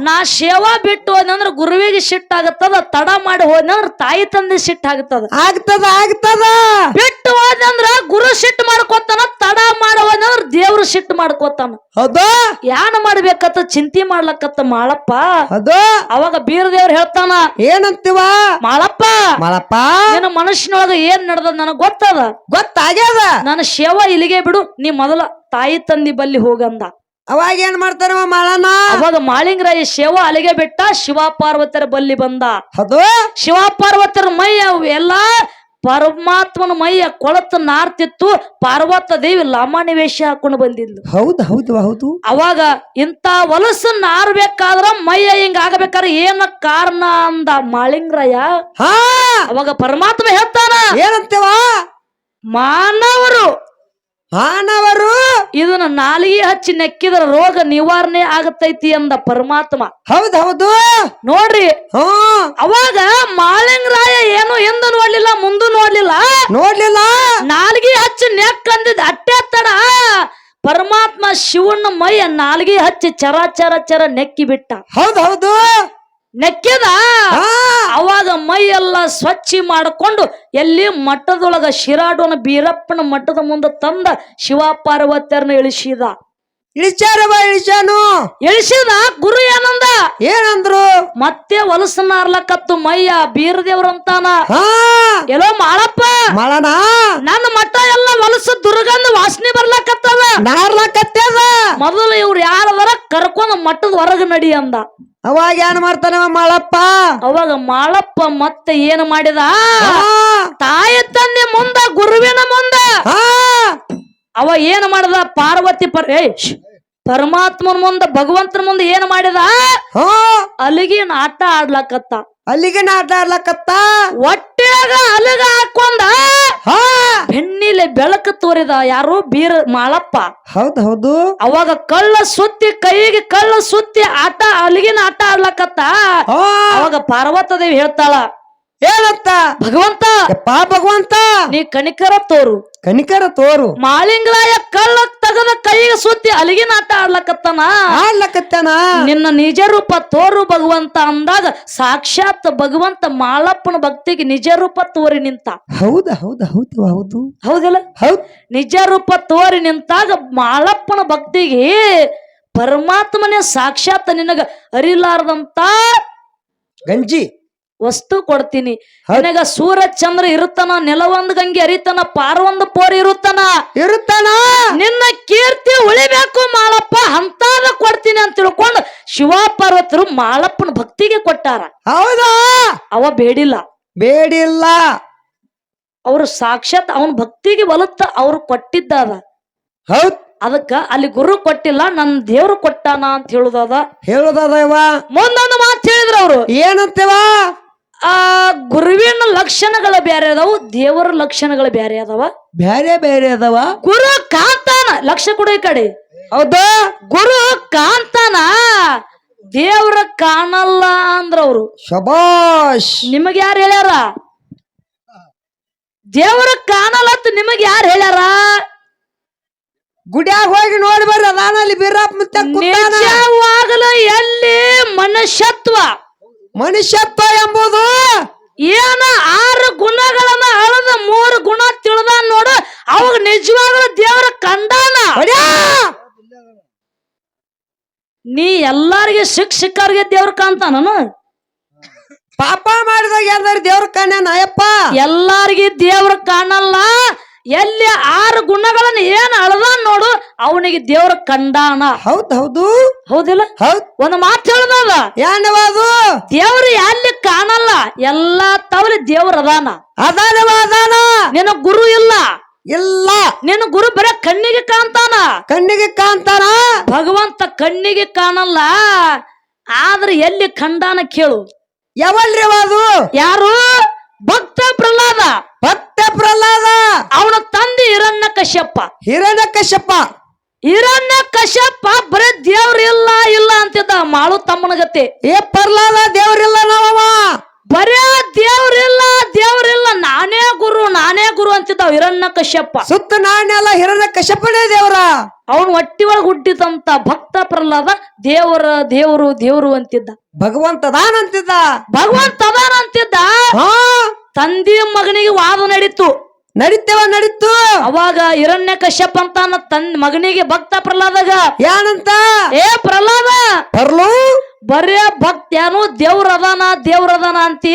ನಾ ಸೇವಾ ಬಿಟ್ಟು ಹೋದ್ನಂದ್ರ ಗುರುವಿಗೆ ಸಿಟ್ಟಾಗತ್ತದ ತಡ ಮಾಡಿ ಹೋದ್ನಂದ್ರ ತಾಯಿ ತಂದೆ ಸಿಟ್ಟಾಗತ್ತದ ಆಗ್ತದ ಆಗ್ತದ. ಬಿಟ್ಟು ಹೋದ್ರೆ ಗುರು ಸಿಟ್ಟು ಮಾಡ್ಕೊತಾನ ತಡ ಮಾಡಿ ಹೋದ್ರೆ ದೇವ್ರು ಸಿಟ್ಟು ಮಾಡ್ಕೊತಾನ. ಹೌದು. ಯಾನ ಮಾಡ್ಬೇಕತ್ತ ಚಿಂತೆ ಮಾಡ್ಲಕತ್ತ ಮಾಳಪ್ಪ? ಅದು ಅವಾಗ ಬೀರ ದೇವ್ರ ಹೇಳ್ತಾನ ಏನಂತೀವ? ಮಾಳಪ್ಪ ಮಾಳಪ್ಪ. ನಿನ್ನ ಮನುಷ್ಯನೊಳಗ ಏನ್ ನಡೆದ ನನಗ್ ಗೊತ್ತದ? ಗೊತ್ತಾಗ್ಯದ. ನನ್ನ ಸೇವಾ ಇಲ್ಲಿಗೆ ಬಿಡು ನೀ ಮೊದಲ ತಾಯಿ ತಂದಿ ಬಲ್ಲಿ ಹೋಗಂದ. ಅವಾಗ ಏನ್ ಮಾಡ್ತಾನವ ಮಾಳನ? ಅವಾಗ ಮಾಳಿಂಗರಾಯ ಶಿವ ಅಲ್ಲಿಗೆ ಬಿಟ್ಟ ಶಿವ ಪಾರ್ವತರ ಬಲ್ಲಿ ಬಂದ. ಅದು? ಶಿವ ಪಾರ್ವತರ ಮೈ ಅವೆಲ್ಲ ಎಲ್ಲಾ ಪರಮಾತ್ಮನ ಮೈಯ ಕೊಳತ ನಾರ್ತಿತ್ತು. ಪಾರ್ವತ ದೇವಿ ವೇಷ ಹಾಕೊಂಡು ಬಂದಿದ್ಲು. ಹೌದು ಹೌದು ಹೌದು. ಅವಾಗ ಇಂತ ಹೊಲಸು ನಾರ್ಬೇಕಾದ್ರ ಮೈಯ ಹಿಂಗ ಆಗಬೇಕಾದ್ರೆ ಏನ ಕಾರಣ ಅಂದ ಮಾಳಿಂಗರಾಯ? ಹಾ! ಅವಾಗ ಪರಮಾತ್ಮ ಹೇಳ್ತಾನ ಏನಂತೇವಾ? ಮಾನವರು. ಮಾನವರು? ಇದನ್ನ ನಾಲಿಗೆ ಹಚ್ಚಿ ನೆಕ್ಕಿದ್ರ ರೋಗ ನಿವಾರಣೆ ಆಗತೈತಿ ಅಂದ ಪರಮಾತ್ಮ. ಹೌದು ಹೌದು. ನೋಡ್ರಿ. ಅವಾಗ ಮಾಳಿಂಗರಾಯ ಏನು ಹಿಂದ ನೋಡ್ಲಿಲ್ಲ ಮುಂದೆ ನೋಡ್ಲಿಲ್ಲ. ನೋಡ್ಲಿಲ್ಲ. ನಾಲ್ಗಿ ಹಚ್ಚಿ ನೆಕ್ಕಂದಿದ್ ಅಟ್ಟೆ ತಡ ಪರಮಾತ್ಮ ಶಿವನ ಮೈಯ ನಾಲ್ಗಿ ಹಚ್ಚಿ ಚರ ಚರ ಚರ ನೆಕ್ಕಿ ಬಿಟ್ಟ ಹೌದ್ ಹೌದು. ನೆಕ್ಕಿದ ಅವಾಗ ಮೈ ಎಲ್ಲ ಸ್ವಚ್ಛ ಮಾಡಿಕೊಂಡು ಎಲ್ಲಿ ಮಠದೊಳಗ ಶಿರಾಡೋನ ಬೀರಪ್ಪನ ಮಠದ ಮುಂದೆ ತಂದ ಶಿವ ಪಾರ್ವತಿಯರನ್ನ ಇಳಿಸಿದ. ಇಳಿಸ್ಯಾರವ ಇಳಿಸ್ಯಾನು? ಇಳಿಸಿದ? ಗುರು ಏನಂದ? ಏನಂದ್ರು? ಮತ್ತೆ ಹೊಲಸನ್ನ ಅರ್ಲಕತ್ತು ಮಯ್ಯ ಬೀರದೇವ್ರಂತಾನ. ಎಲ್ಲೋ ಮಾಡಪ್ಪ ಮಳನ? ನನ್ನ ಮಠ ಎಲ್ಲ ಹೊಲಸ ದುರ್ಗಂಧ ವಾಸನೆ ಬರ್ಲಕತ್ತದ. ನಾರ್ಲಕತ್ತದ? ಮೊದಲು ಇವ್ರು ಯಾರದರ ಕರ್ಕೊಂಡ್ ಮಠದ ಹೊರಗೆ ನಡಿ ಅಂದ. ಅವಾಗ ಏನ್ ಮಾಡ್ತಾನವ ಮಾಳಪ್ಪ? ಅವಾಗ ಮಾಳಪ್ಪ ಮತ್ತೆ ಏನು ಮಾಡಿದ? ತಾಯಿ ತಂದೆ ಮುಂದ ಗುರುವಿನ ಮುಂದ. ಅವ ಏನ್ ಮಾಡದ? ಪಾರ್ವತಿ ಪರ್ ಪರಮಾತ್ಮನ ಮುಂದ ಭಗವಂತನ ಮುಂದ ಏನ್ ಮಾಡಿದ? ಹಾ. ಅಲ್ಲಿಗಿನ ಆಟ ಆಡ್ಲಕತ್ತ? ಅಲ್ಲಿಗೆ ಆಟ ಆಡ್ಲಕತ್ತ? ಒಟ್ಟಿಯಾಗ ಅಲ್ಲಿಗ ಹಾಕೊಂಡ? ಬೆನ್ನಿಲೆ ಬೆಳಕು ತೋರಿದ ಯಾರು ಬೀರ ಮಾಳಪ್ಪ. ಹೌದು ಹೌದು. ಅವಾಗ ಕಳ್ಳ ಸುತ್ತಿ ಕೈಗೆ ಕಳ್ಳ ಸುತ್ತಿ ಆಟ ಅಲ್ಲಿಗಿನ ಆಟ ಆಡ್ಲಕತ್ತ? ಅವಾಗ ಪಾರ್ವತ ದೇವಿ ಹೇಳ್ತಾಳ ಏನಂತ? ಭಗವಂತ. ಪಾ ಭಗವಂತ. ನೀ ಕಣಿಕರ ತೋರು. ಕನಿಕರ ತೋರು. ಮಾಲಿಂಗಳಾಯ ಕಳ್ಳ ತಗದ ಕೈಗೆ ಸುತ್ತಿ ಅಲಿಗಿನ ಆಟ ಆಡ್ಲಕತ್ತನ? ಆಡ್ಲಕತ್ತಾನ? ನಿನ್ನ ನಿಜ ರೂಪ ತೋರು ಭಗವಂತ ಅಂದಾಗ ಸಾಕ್ಷಾತ್ ಭಗವಂತ ಮಾಳಪ್ಪನ ಭಕ್ತಿಗೆ ನಿಜ ರೂಪ ತೋರಿ ನಿಂತ. ಹೌದ ಹೌದ ಹೌದು ಹೌದು. ಹೌದಲ್ಲ? ಹೌದು. ನಿಜ ರೂಪ ತೋರಿ ನಿಂತಾಗ ಮಾಳಪ್ಪನ ಭಕ್ತಿಗೆ ಪರಮಾತ್ಮನೇ ಸಾಕ್ಷಾತ್ ನಿನಗ ಅರಿಲಾರದಂತ ಗಂಜಿ. ವಸ್ತು ಕೊಡ್ತೀನಿ. ನನಗ ಸೂರ್ಯ ಚಂದ್ರ ಇರುತ್ತಾನ ನೆಲವೊಂದ್ ಗಂಗೆ ಅರಿತಾನ ಪಾರ್ವೊಂದ್ ಪೋರ್ ಇರುತ್ತಾನ? ಇರುತ್ತಾನ? ನಿನ್ನ ಕೀರ್ತಿ ಉಳಿಬೇಕು ಮಾಳಪ್ಪ ಅಂತಾದ ಕೊಡ್ತೀನಿ ಅಂತ ತಿಳ್ಕೊಂಡು ಶಿವ ಪಾರ್ವತರು ಮಾಳಪ್ಪನ ಭಕ್ತಿಗೆ ಕೊಟ್ಟಾರ. ಹೌದಾ? ಅವ ಬೇಡಿಲ್ಲ. ಬೇಡಿಲ್ಲ. ಅವರು ಸಾಕ್ಷಾತ್ ಅವನ ಭಕ್ತಿಗೆ ಒಲತ್ತ ಅವ್ರು ಕೊಟ್ಟಿದ್ದಾದ. ಹೌದ್. ಅದಕ್ಕ ಅಲ್ಲಿ ಗುರು ಕೊಟ್ಟಿಲ್ಲ ನನ್ ದೇವ್ರು ಕೊಟ್ಟಾನ ಅಂತ ಹೇಳುದದ. ಹೇಳುದಾದ ಮುಂದೊಂದು ಮಾತು ಹೇಳಿದ್ರ ಅವ್ರು. ಏನಂತೇವ? ಆ ಗುರುವಿನ ಲಕ್ಷಣಗಳು ಬೇರೆ ಅದಾವ ದೇವರ ಲಕ್ಷಣಗಳು ಬೇರೆ ಅದಾವ. ಬೇರೆ ಬೇರೆ ಅದಾವ. ಗುರು ಕಾಂತಾನ ಲಕ್ಷ ಕೊಡು ಈ ಕಡೆ. ಹೌದಾ. ಗುರು ಕಾಂತಾನ ದೇವ್ರ ಕಾಣಲ್ಲ ಅಂದ್ರ ಅವರು ಶಬಾಷ್. ನಿಮಗೆ ಯಾರು ಹೇಳ್ಯಾರ? ದೇವ್ರ ಕಾಣಲ್ಲ ಅಂತ ನಿಮಗ್ ಯಾರು ಹೇಳ್ಯಾರ? ಗುಡ್ಯಾಗ ಹೋಗಿ ನೋಡಿ ಬರ್ರಿ ಅದಾನಲ್ಲಿ ಬೀರಪ್ಪ ನಿಜವಾಗಲು ಎಲ್ಲಿ ಮನುಷ್ಯತ್ವ ಮನುಷ್ಯತ್ವ ಎಂಬುದು ಏನ ಆರು ಗುಣಗಳನ್ನ ಅಳದ ಮೂರು ಗುಣ ತಿಳಿದ ನೋಡು. ಅವಾಗ ನಿಜವಾಗ್ಲೂ ದೇವರ ಕಂಡಾನ! ನೀ ಎಲ್ಲಾರಿಗೆ ಶಿಕ್ಷಕರಿಗೆ ದೇವ್ರ ಕಾಣ್ತಾನ ಪಾಪ ಮಾಡಿದಾಗ ಎಲ್ಲಾರು ದೇವ್ರ ಕಾಣ್ಯಾನ ಅಯ್ಯಪ್ಪ? ಎಲ್ಲಾರಿಗೆ ದೇವ್ರ ಕಾಣಲ್ಲ. ಎಲ್ಲಿ ಆರು ಗುಣಗಳನ್ನ ಏನ್ ಅಳದ ನೋಡು ಅವನಿಗೆ ದೇವರ ಕಂಡಾನ. ಹೌದ್ ಹೌದು. ಹೌದಿಲ್ಲ? ಹೌದ್. ಒಂದು ಮಾತು ಹೇಳದಲ್ಲ? ಏನವ ಅದು ದೇವ್ರು ಎಲ್ಲಿ ಕಾಣಲ್ಲ ಎಲ್ಲಾ ತವಲಿ ದೇವ್ರ ಅದಾನ. ಅದಾನವ ಅದಾನ. ನಿನ್ನ ಗುರು ಇಲ್ಲ. ಇಲ್ಲ. ನಿನ್ನ ಗುರು ಬರ ಕಣ್ಣಿಗೆ ಕಾಣ್ತಾನ. ಕಣ್ಣಿಗೆ ಕಾಣ್ತಾನ? ಭಗವಂತ ಕಣ್ಣಿಗೆ ಕಾಣಲ್ಲ. ಆದ್ರೆ ಎಲ್ಲಿ ಕಂಡಾನ ಕೇಳು. ಯಾವಲ್ರಿ ಅದು ಯಾರು? ಭಕ್ತ ಪ್ರಹ್ಲಾದ. ಭಕ್ತ ಪ್ರಹ್ಲಾದ ಅವನ ತಂದೆ ಹಿರಣ್ಯ ಕಶ್ಯಪ್ಪ ಹಿರಣ್ಯ ಕಶ್ಯಪ್ಪ ಹಿರಣ್ಯ ಕಶ್ಯಪ್ಪ ಬರೇ ದೇವ್ರ ಇಲ್ಲ ಇಲ್ಲ ಅಂತಿದ್ದ ಮಾಳು ತಮ್ಮನಗತ್ತೆ ಏ ಪ್ರಹ್ಲಾದ ದೇವ್ರಿಲ್ಲ ನಾವವ. ಬರೇ ದೇವ್ರಿಲ್ಲ ದೇವ್ರಿಲ್ಲ ನಾನೇ ಗುರು ನಾನೇ ಗುರು ಅಂತಿದ್ದ ಹಿರಣ್ಯ ಕಶ್ಯಪ್ಪ ಸುತ್ತ ನಾಣ್ಯ ಅಲ್ಲ ಹಿರಣ್ಯ ಕಶ್ಯಪ್ಪನೇ ದೇವ್ರ. ಅವನು ಹೊಟ್ಟಿ ಒಳಗೆ ಹುಟ್ಟಿದಂತ ಭಕ್ತ ಪ್ರಹ್ಲಾದ ದೇವರ ದೇವರು ದೇವರು ಅಂತಿದ್ದ. ಭಗವಂತ ದಾನ ಅಂತಿದ್ದ. ಭಗವಂತ ಅದಾನ ಅಂತಿದ್ದ? ಹಾ. ತಂದೆ ಮಗನಿಗೆ ವಾದ ನಡೀತು. ನಡೀತೇವ ನಡೀತು? ಅವಾಗ ಹಿರಣ್ಯ ಕಶ್ಯಪ್ ಅಂತ ಅನ್ನೋ ತನ್ ಮಗನಿಗೆ ಭಕ್ತ ಪ್ರಹ್ಲಾದಾಗ. ಏನಂತ ಏ ಪ್ರಹ್ಲಾದ! ಬರ್ಲು ಬರೇ ಭಕ್ತ್ಯಾನು ದೇವ್ರದನ ಅದಾನ ಅಂತಿ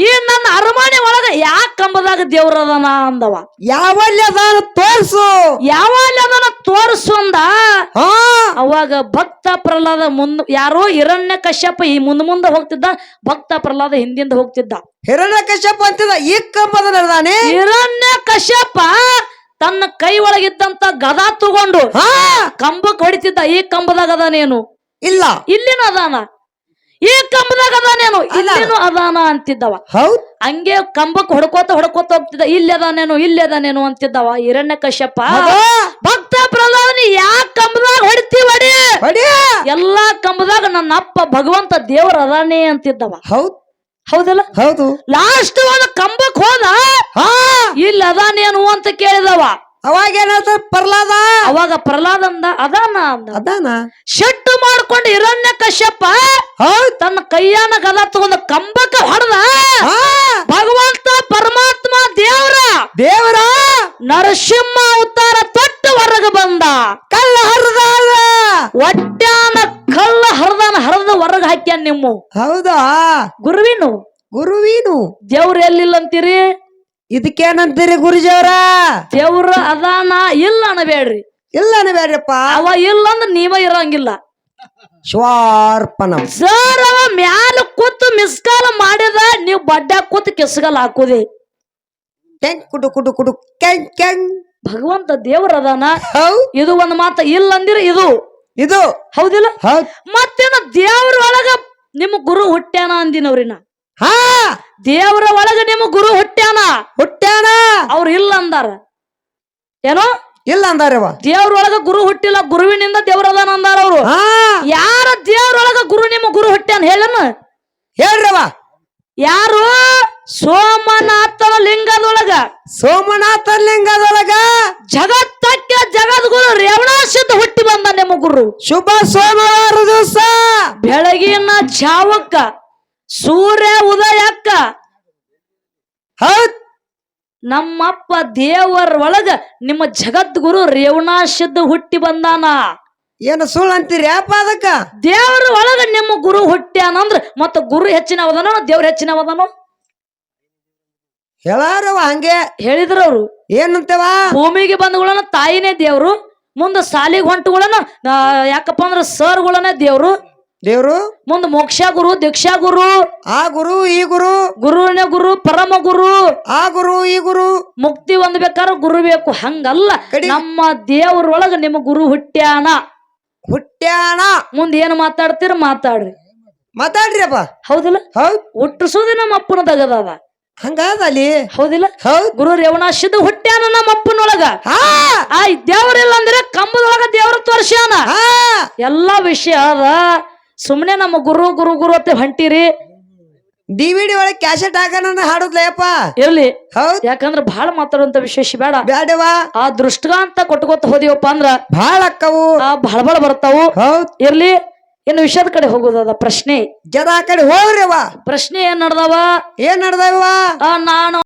ಈ ನನ್ನ ಅರಮನೆ ಒಳಗ ಯಾಕ ಕಂಬದಾಗ ದೇವ್ರದನ ಅಂದವ? ಯಾವಲ್ಲಿ ಅದಾನ ತೋರ್ಸು. ಯಾವಲ್ಲಿ ಅದನ್ನ ತೋರಿಸು ಅಂದ? ಹಾ. ಅವಾಗ ಭಕ್ತ ಪ್ರಹ್ಲಾದ ಮುಂದ್ ಯಾರೋ ಹಿರಣ್ಯ ಕಶ್ಯಪ ಈ ಮುಂದ್ ಮುಂದ ಹೋಗ್ತಿದ್ದ ಭಕ್ತ ಪ್ರಹ್ಲಾದ ಹಿಂದಿಂದ ಹೋಗ್ತಿದ್ದ. ಹಿರಣ್ಯ ಕಶ್ಯಪ ಅಂತಿದ್ದ ಈ ಕಂಬದ ನಡೆದಾನೆ? ಹಿರಣ್ಯ ಕಶ್ಯಪ ತನ್ನ ಕೈ ಒಳಗಿದ್ದಂತ ಗದಾ ತಗೊಂಡು ಹಾ. ಕಂಬಕ್ ಹೊಡಿತಿದ್ದ ಈ ಕಂಬದಾಗ ಅದಾನೇನು? ಇಲ್ಲ. ಇಲ್ಲಿನ ಅದಾನ. ಈ ಕಂಬದಾಗ ಅದಾನೇನು? ಇಲ್ಲೇನು ಅದಾನ ಅಂತಿದ್ದವ. ಹೌದ್. ಹಂಗೆ ಕಂಬಕ್ ಹೊಡ್ಕೋತ ಹೊಡ್ಕೋತ ಹೋಗ್ತಿದ್ದ. ಇಲ್ಲಿ ಅದಾನೇನು? ಇಲ್ಲಿ ಅದಾನೇನು ಅಂತಿದ್ದವ? ಹಿರಣ್ಯ ಕಶ್ಯಪ ಭಕ್ತ ಪ್ರಧಾನಿ ಯಾ ಕಂಬದಾಗ ಹೊಡಿತಿ ಹೊಡಿ? ಎಲ್ಲಾ ಕಂಬದಾಗ ನನ್ನ ಅಪ್ಪ ಭಗವಂತ ದೇವರ ಅದಾನೇ ಅಂತಿದ್ದವ. ಹೌದ್. ಹೌದಲ್ಲ? ಹೌದು. ಲಾಸ್ಟ್ ಒಂದು ಕಂಬಕ್ ಹೋದ. ಇಲ್ಲಿ ಅದಾನೇನು ಅಂತ ಕೇಳಿದವ. ಅವಾಗ ಏನಾಯ್ತು ಪ್ರಹ್ಲಾದ? ಅವಾಗ ಪ್ರಹ್ಲಾದ ಅಂದ ಅದಾನ ಅಂದ. ಅದಾನ? ಶೆಟ್ಟು ಮಾಡ್ಕೊಂಡು ಹಿರಣ್ಯ ಕಶ್ಯಪ ಹೌದ್. ತನ್ನ ಕೈಯಾನ ಗದ ತಗೊಂಡ ಕಂಬಕ್ಕ ಹೊಡೆದ. ಭಗವಂತ ಪರಮಾತ್ಮ ದೇವರ. ದೇವರ? ನರಸಿಂಹ ಅವತಾರ ತೊಟ್ಟು ಹೊರಗೆ ಬಂದ. ಕಲ್ಲ ಹರಿದ ಒಟ್ಟಾನ ಕಳ್ಳ ಹರಿದಾನ ಹರದ ಹೊರಗೆ ಹಾಕ್ಯಾನ ನಿಮ್ಮ. ಹೌದಾ? ಗುರುವಿನು. ಗುರುವೀನು. ದೇವ್ರ ಎಲ್ಲಿಲ್ಲ ಅಂತೀರಿ? ಇದಕ್ಕೇನಂತೀರಿ ಗುರುಜಿಯವರ? ದೇವ್ರ ಅದಾನ ಇಲ್ಲ ಅನಬೇಡ್ರಿ ಇಲ್ಲ ಅನ್ನಬೇಡ್ರಿಪ್ಪ. ಅವ ಇಲ್ಲ ಅಂದ್ರೆ ನೀವ ಇರಂಗಿಲ್ಲ. ಶ್ವಾರ್ಪನ ಸರ್ ಅವ ಮ್ಯಾಲ ಕೂತು ಮಿಸ್ಕಾಲ ಮಾಡಿದ ನೀವು ಬಡ್ಡ ಕೂತು ಕೆಸಗಲ್ ಹಾಕುದಿ. ಕೆಂಗ್ ಕುಡು ಕುಡು ಕುಡು ಕೆಂಗ್ ಕೆಂಗ್. ಭಗವಂತ ದೇವ್ರ ಅದಾನ. ಹೌದ್ ಇದು ಒಂದ್ ಮಾತ ಇಲ್ಲ ಅಂದಿರ ಇದು. ಇದು. ಹೌದಿಲ್ಲ? ಹೌದ್. ಮತ್ತೇನ ದೇವ್ರ ಒಳಗ ನಿಮ್ ಗುರು ಹುಟ್ಟ್ಯಾನ ಅಂದಿನವ್ರಿನ. ಹಾ. ದೇವ್ರ ಒಳಗ ನಿಮ್ ಗುರು ಹುಟ್ಟ್ಯಾನ ಹುಟ್ಟ್ಯಾನ ಅವ್ರು ಇಲ್ಲ ಅಂದಾರ. ಏನೋ? ಇಲ್ಲ ಅಂದಾರವ ದೇವ್ರೊಳಗ ಗುರು ಹುಟ್ಟಿಲ್ಲ ಗುರುವಿನಿಂದ ದೇವ್ರದಾನ ಅಂದಾರ ಅವ್ರು. ಯಾರ ದೇವ್ರೊಳಗ ಗುರು ನಿಮ್ಮ ಗುರು ಹುಟ್ಟ್ಯಾನ ಹೇಳನ? ಹೇಳ್ರವ ಯಾರು? ಸೋಮನಾಥನ ಲಿಂಗದೊಳಗ. ಸೋಮನಾಥ ಲಿಂಗದೊಳಗ. ಜಗತ್ತಕ್ಕೆ ಜಗದ್ಗುರು ರೇವಣಾಸಿದ್ದ ಹುಟ್ಟಿ ಬಂದ ನಿಮ್ಮ ಗುರು. ಶುಭ ಸೋಮವಾರ ದಿವಸ. ಬೆಳಗಿನ ಜಾವಕ್ಕ ಸೂರ್ಯ ಉದಯಕ್ಕ ಹೌದ್? ನಮ್ಮಪ್ಪ ದೇವರ ಒಳಗ ನಿಮ್ಮ ಜಗದ್ಗುರು ರೇವಣಾಸಿದ್ದ ಹುಟ್ಟಿ ಬಂದಾನ. ಏನು ಸುಳ್ಳು ಅಂತೀರಿ? ಅಪ್ಪ ಅದಕ್ಕ? ದೇವರ ಒಳಗ ನಿಮ್ಮ ಗುರು ಹುಟ್ಟ್ಯಾನ ಅಂದ್ರೆ ಮತ್ತ ಗುರು ಹೆಚ್ಚಿನವದನೋ ದೇವ್ರ ಹೆಚ್ಚಿನವದನೋ? ಹೇಳಾರವ ಹಂಗೆ. ಹೇಳಿದ್ರ ಅವ್ರು ಏನಂತೇವ? ಭೂಮಿಗೆ ಬಂದಗಳನ್ನ ತಾಯಿನೇ ದೇವ್ರು ಮುಂದ ಸಾಲಿಗೆ ಹೊಂಟುಗಳನ್ನ ಯಾಕಪ್ಪ ಅಂದ್ರ ಸರ್ಗಳನ್ನ ದೇವ್ರು ದೇವ್ರು? ಮುಂದ ಮೋಕ್ಷ ಗುರು ದೀಕ್ಷಾ ಗುರು. ಆ ಗುರು ಈ ಗುರು? ಗುರುವಿನ ಗುರು ಪರಮ ಗುರು. ಆ ಗುರು ಈ ಗುರು? ಮುಕ್ತಿ ಹೊಂದ್ಬೇಕಾದ್ರೆ ಗುರು ಬೇಕು. ಹಂಗಲ್ಲ. ಕಡಿ- ನಮ್ಮ ದೇವ್ರೊಳಗ ನಿಮ್ಮ ಗುರು ಹುಟ್ಟ್ಯಾನ. ಹುಟ್ಟ್ಯಾನ? ಮುಂದ ಏನ್ ಮಾತಾಡ್ತೀರ ಮಾತಾಡ್ರಿ. ಮಾತಾಡ್ರಿ ಅಪ್ಪ ಹೌದಿಲ್ಲ? ಹೌದ್. ಹುಟ್ಟಿಸೋದು ನಮ್ಮ ಅಪ್ಪನ ತಗದದ ಹಂಗಾದ ಅಲ್ಲಿ? ಹೌದಿಲ್ಲ? ಹೌದ್. ಗುರು ರೇವಣಾಶಿದ ಹುಟ್ಟ್ಯಾನ ನಮ್ಮ ಅಪ್ಪನೊಳಗ. ಹಾ! ಆ ದೇವ್ರಿಲ್ಲ ಅಂದ್ರೆ ಕಂಬದೊಳಗ ದೇವ್ರ ತೋರ್ಸ್ಯಾನ. ಹಾ! ಎಲ್ಲಾ ವಿಷಯ ಅದ. ಸುಮ್ನೆ ನಮ್ಮ ಗುರು ಗುರು ಗುರು ಅಂತ ಹೊಂಟಿರಿ. ಡಿವಿಡಿ ಒಳಗೆ ಕ್ಯಾಸೆಟ್ ಹಾಕೋಣ ಹಾಡುದ್ಲಯಪ್ಪ. ಇರ್ಲಿ. ಹೌದ್. ಯಾಕಂದ್ರ ಬಹಳ ಮಾತಾಡುವಂತ ವಿಶೇಷ ಬೇಡ. ಬೇಡವಾ ಆ ದೃಷ್ಟಾಂತ ಕೊಟ್ಕೋತ ಹೋದಿವಪ್ಪ ಅಂದ್ರ ಬಹಳ ಅಕ್ಕವು. ಆ ಬಹಳ ಬಹಳ ಬರ್ತಾವು. ಹೌದ್. ಇರ್ಲಿ. ಇನ್ನು ವಿಷಯದ ಕಡೆ ಹೋಗೋದದ ಪ್ರಶ್ನೆ. ಜರ ಆ ಕಡೆ ಹೋಗ್ರಿ ಪ್ರಶ್ನೆ ಏನ್ ನಡ್ದವ? ಏನ್ ನಡ್ದವ ಆ, ನಾನು